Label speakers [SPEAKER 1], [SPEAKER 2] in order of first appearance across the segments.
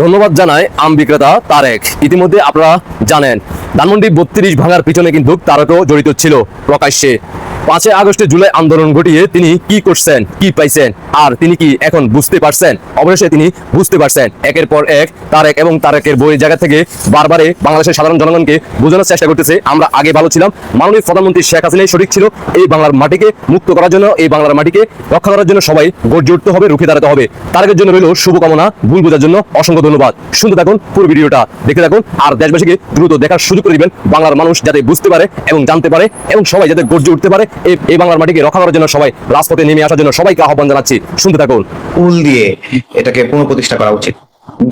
[SPEAKER 1] ধন্যবাদ জানায় আম বিক্রেতা তারেক। ইতিমধ্যে আপনারা জানেন, ধানমন্ডি বত্রিশ ভাঙার পিছনে কিন্তু তারকও জড়িত ছিল প্রকাশ্যে। পাঁচই আগস্টে জুলাই আন্দোলন ঘটিয়ে তিনি কি করছেন, কি পাইছেন, আর তিনি কি এখন বুঝতে পারছেন? অবশেষে তিনি বুঝতে পারছেন। একের পর এক তারেক এবং তারেকের বইয়ের জায়গা থেকে বারবারে বাংলাদেশের সাধারণ জনগণকে বোঝানোর চেষ্টা করতেছে। আমরা আগে ভালো ছিলাম, মাননীয় প্রধানমন্ত্রী শেখ হাসিনাই সঠিক ছিল এই বাংলার মাটিকে মুক্ত করার জন্য, এই বাংলার মাটিকে রক্ষা করার জন্য সবাই গর্জে উঠতে হবে, রুখে দাঁড়াতে হবে। তারেকের জন্য রইল শুভকামনা, ভুল বোঝার জন্য অসংখ্য ধন্যবাদ। শুনতে থাকুন পুরো ভিডিওটা, দেখতে থাকুন, আর দেশবাসীকে দ্রুত দেখার সুযোগ করে দিবেন বাংলার মানুষ যাতে বুঝতে পারে এবং জানতে পারে এবং সবাই যাতে গর্জে উঠতে পারে। এই বাংলার মাটিকে রক্ষা করার জন্য সবাই, রাজপথে নেমে আসার জন্য সবাইকে আহ্বান জানাচ্ছি। শুনতে থাকুন।
[SPEAKER 2] উল দিয়ে এটাকে পুনঃপ্রতিষ্ঠা করা উচিত।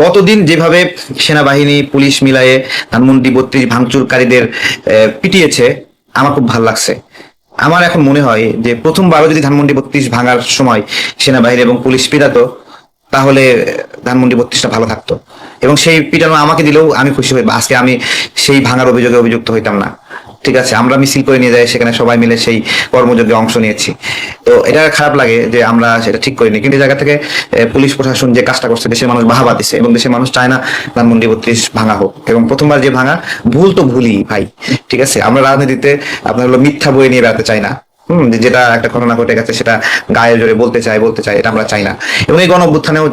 [SPEAKER 2] গতদিন যেভাবে সেনাবাহিনী, পুলিশ মিলায়ে ধানমন্ডি বত্রিশ ভাঙচুরকারীদের পিটিয়েছে, আমার খুব ভালো লাগছে। আমার এখন মনে হয় যে প্রথমবারও যদি ধানমন্ডি বত্রিশ ভাঙার সময় সেনাবাহিনী এবং পুলিশ পিটাতো, তাহলে ধানমন্ডি বত্রিশটা ভালো থাকতো। এবং সেই পিটানো আমাকে দিলেও আমি খুশি হই আজকে আমি সেই ভাঙার অভিযোগে অভিযুক্ত হইতাম না। ঠিক আছে, আমরা মিছিল করে নিয়ে যাই, সেখানে সবাই মিলে সেই কর্মযোগে অংশ নিয়েছি। তো এটা খারাপ লাগে যে আমরা সেটা ঠিক করিনি। কিন্তু জায়গা থেকে পুলিশ প্রশাসন যে কাজটা করছে, দেশের মানুষ বাহাবা দিচ্ছে এবং দেশের মানুষ চায় না ধানমন্ডি বত্রিশ ভাঙা হোক। এবং প্রথমবার যে ভাঙা, ভুল তো ভুলই ভাই, ঠিক আছে? আমরা রাজনীতিতে আপনার হলো মিথ্যা বই নিয়ে বেড়াতে চাই না। যেটা একটা ঘটনা ঘটে গেছে সেটা গায়ে জোরে বলতে চাই বলতে চাই এটা আমরা চাই না। এবং এই গণ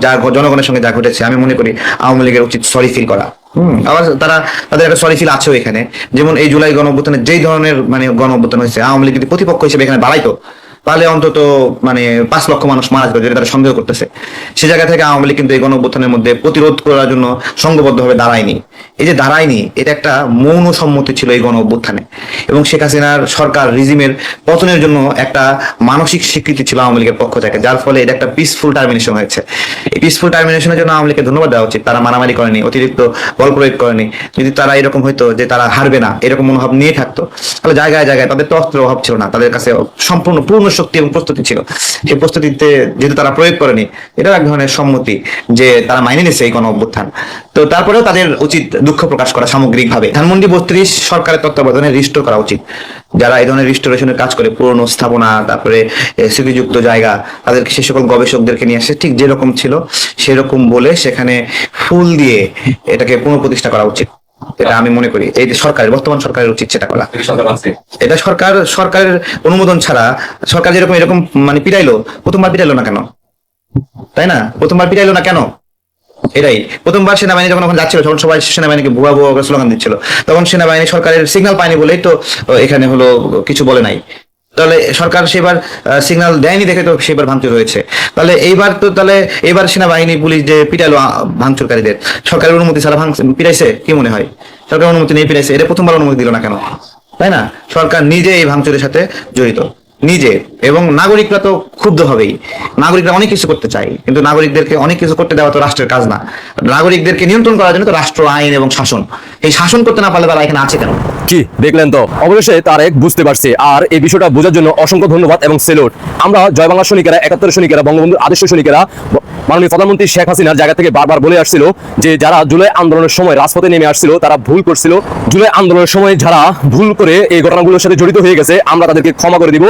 [SPEAKER 2] যা জনগণের সঙ্গে যা ঘটেছে, আমি মনে করি আওয়ামী লীগের উচিত সরি ফিল করা। হম, আবার তারা, তাদের একটা সরি ফিল আছেও এখানে। যেমন এই জুলাই গণ অভ্যুত্থানে যেই ধরনের মানে গণ অভ্যুত্থান হয়েছে, আওয়ামী লীগ প্রতিপক্ষ হিসেবে এখানে দাঁড়াইতো তাহলে অন্তত মানে পাঁচ লক্ষ মানুষ মারা যেত যেটা তারা সন্দেহ করতেছে। সে জায়গা থেকে আওয়ামী লীগ কিন্তু এই গণ অভ্যুত্থানের মধ্যে প্রতিরোধ করার জন্য সংঘবদ্ধভাবে দাঁড়ায়নি। এই যে দাঁড়ায়নি, এটা একটা মৌন সম্মতি ছিল এই গণ অভ্যুত্থানে এবং শেখ হাসিনার সরকার রিজিমের পতনের জন্য একটা মানসিক স্বীকৃতি ছিল আওয়ামী লীগের পক্ষ থেকে, যার ফলে এটা একটা পিসফুল টার্মিনেশন হয়েছে। এই পিসফুল টার্মিনেশনের জন্য আওয়ামী লীগকে ধন্যবাদ দেওয়া উচিত। তারা মারামারি করেনি, অতিরিক্ত বল প্রয়োগ করেনি। যদি তারা এরকম হইতো যে তারা হারবে না, এরকম মনোভাব নিয়ে থাকতো, তাহলে জায়গায় জায়গায় তাদের তো অস্ত্রের অভাব ছিল না। তাদের কাছে সম্পূর্ণ, পূর্ণ শক্তি এবং প্রস্তুতি ছিল। সেই প্রস্তুতিতে যেহেতু তারা প্রয়োগ করেনি, এটাও এক ধরনের সম্মতি যে তারা মাইনে নিচ্ছে এই গণ অভ্যুত্থান তো তারপরেও তাদের উচিত দুঃখ প্রকাশ করা সামগ্রিকভাবে। ধানমন্ডি বত্রিশ সরকারের তত্ত্বাবধানে রিস্টোর করা উচিত। যারা এই ধরনের রিস্টোরেশনের কাজ করে, পুরনো স্থাপনা, তারপরে স্মৃতিযুক্ত জায়গা, তাদেরকে সে সকল গবেষকদেরকে নিয়ে আসে, ঠিক যেরকম ছিল, সেরকম বলে সেখানে ফুল দিয়ে এটাকে পুনঃপ্রতিষ্ঠা করা উচিত। এটা আমি মনে করি। এই যে সরকারের বর্তমান সরকারের উচিত সেটা করা। এটা সরকার সরকারের অনুমোদন ছাড়া সরকার যেরকম এরকম মানে পিটাইলো প্রথমবার পিটাইলো না কেন? তাই না? প্রথমবার পিটাইলো না কেন? এটাই। প্রথমবার সেনাবাহিনী যখন ওখানে যাচ্ছিল তখন সবাই সেনাবাহিনীকে ভুয়া ভুয়া স্লোগান দিচ্ছিল। তখন সেনাবাহিনী সরকারের সিগনাল পায়নি বলেই তো এখানে হলো কিছু বলে নাই। তাহলে সরকার সেবার সিগন্যাল দেয়নি দেখে তো সেবার ভাঙচুর হয়েছে। তাহলে এইবার তো তাহলে এবার সেনাবাহিনী পুলিশ যে পিটাইলো আহ, ভাঙচুরকারীদের সরকারের অনুমতি ছাড়া ভাঙ পিটাইছে? কি মনে হয়? সরকারের অনুমতি নেই পিটাইছে। এটা প্রথমবার অনুমতি দিল না কেন? তাই না? সরকার নিজে এই ভাঙচুরের সাথে জড়িত। নিজে। এবং নাগরিকরা তো ক্ষুব্ধ হবেই। নাগরিকরা অনেক কিছু করতে চায়। কিন্তু নাগরিকদেরকে অনেক কিছু করতে দেওয়া তো রাষ্ট্রের কাজ না। নাগরিকদেরকে নিয়ন্ত্রণ করার জন্য তো রাষ্ট্র আইন এবং শাসন। এই শাসন করতে না পারলে তারা এখানে আছে কেন?
[SPEAKER 1] কি দেখলেন তো। অবশ্যই তারেক বুঝতে পারছে। আর এই বিষয়টা বোঝার জন্য অসংখ্য ধন্যবাদ এবং সেলুট। আমরা জয় বাংলা সৈনিকেরা একাত্তর সৈনিকেরা, বঙ্গবন্ধুর আদর্শ সৈনিকেরা, মাননীয় প্রধানমন্ত্রী শেখ হাসিনার জায়গা থেকে বারবার বলে আসছিল যে যারা জুলাই আন্দোলনের সময় রাজপথে নেমে আসছিল, তারা ভুল করছিল। জুলাই আন্দোলনের সময় যারা ভুল করে এই ঘটনাগুলোর সাথে জড়িত হয়ে গেছে, আমরা তাদেরকে ক্ষমা করে দিব।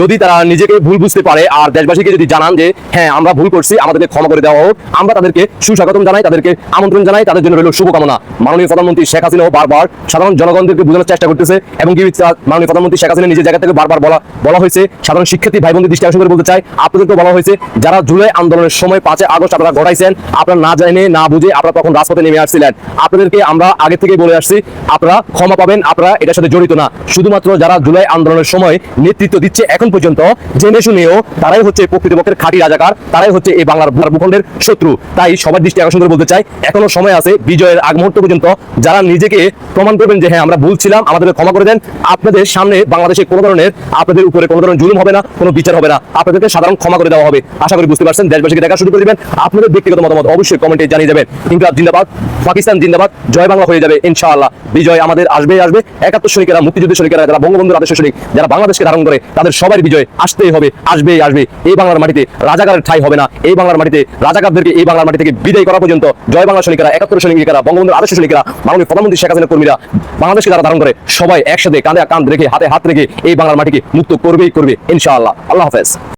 [SPEAKER 1] যদি তারা নিজেকে ভুল বুঝতে পারে, আর দেশবাসীকে যদি জানান যে হ্যাঁ আমরা ভুল করছি, আমাদেরকে ক্ষমা করে দেওয়া হোক আমরা তাদেরকে সুস্বাগতম জানাই, তাদেরকে আমন্ত্রণ জানাই, তাদের জন্য রইল শুভকামনা। মাননীয় প্রধানমন্ত্রী শেখ হাসিনাও বারবার সাধারণ জনগণদেরকে বোঝানোর চেষ্টা করতেছে এবং কি মাননীয় প্রধানমন্ত্রী শেখ হাসিনা নিজের জায়গা থেকে বারবার বলা বলা হয়েছে, সাধারণ শিক্ষার্থী ভাই বোনদের দৃষ্টি আকর্ষণ করে বলতে চাই আপনাদেরকে বলা হয়েছে, যারা জুলাই আন্দোলনের সময় পাঁচে আগস্ট আপনারা ঘটাইছেন, আপনারা না জানে, না বুঝে আপনারা তখন রাজপথে নেমে আসছিলেন। আপনাদেরকে আমরা আগে থেকে বলে আসছি, আপনারা ক্ষমা পাবেন, আপনারা এটার সাথে জড়িত না। শুধুমাত্র যারা জুলাই আন্দোলনের সময় নেতৃত্ব দিচ্ছে এখন পর্যন্ত, জেনে শুনেও তারাই হচ্ছে প্রকৃতপক্ষের খাঁটি রাজাকার, তারাই হচ্ছে এই বাংলার ভূখণ্ডের শত্রু। তাই সবার দৃষ্টি আকর্ষণ করে বলতে চাই, এখনও সময় আছে, বিজয়ের আগ মুহূর্ত পর্যন্ত যারা নিজেকে প্রমাণ করবেন যে হ্যাঁ আমরা ভুল ছিলাম আমাদেরকে ক্ষমা করে দেন। আপনাদের সামনে বাংলাদেশে কোনো ধরনের, আপনাদের উপরে কোনো ধরনের জুলুম হবে না, কোনো বিচার হবে না। আপনাদেরকে সাধারণ ক্ষমা করে দেওয়া হবে। আশা করি বুঝতে পারছেন, দেশবাসীকে দেখা শুরু করে দিবেন। আপনাদের ব্যক্তিগত মতামত অবশ্যই কমেন্টে জানিয়ে যাবেন। ইনকলাব জিন্দাবাদ, পাকিস্তান জিন্দাবাদ, জয় বাংলা হয়ে যাবে, ইনশাআল্লাহ। বিজয় আমাদের আসবে আসবে। একাত্তর সৈনিকেরা মুক্তিযুদ্ধের সৈনিকেরা যারা বঙ্গবন্ধুর আদর্শ সৈনিক যারা বাংলাদেশকে ধারণ করে, তাদের সবার বিজয় আসতেই হবে, আসবেই আসবে এই বাংলার মাটিতে রাজাকারের ঠাই হবে না। এই বাংলার মাটিতে রাজাকারদেরকে এই বাংলার মাটি থেকে বিদায় করা পর্যন্ত জয় বাংলা সৈনিকেরা একাত্তর সৈনিকেরা বঙ্গবন্ধুর আদর্শ সৈনিকেরা মাননীয় প্রধানমন্ত্রী শেখ হাসিনা কর্মীরা, বাংলাদেশকে যারা ধারণ করে সবাই একসাথে কাঁধে কাঁধ রেখে, হাতে হাত রেখে এই বাংলার মাটিকে মুক্ত করবেই করবে, ইনশাআল্লাহ। আল্লাহ হাফেজ।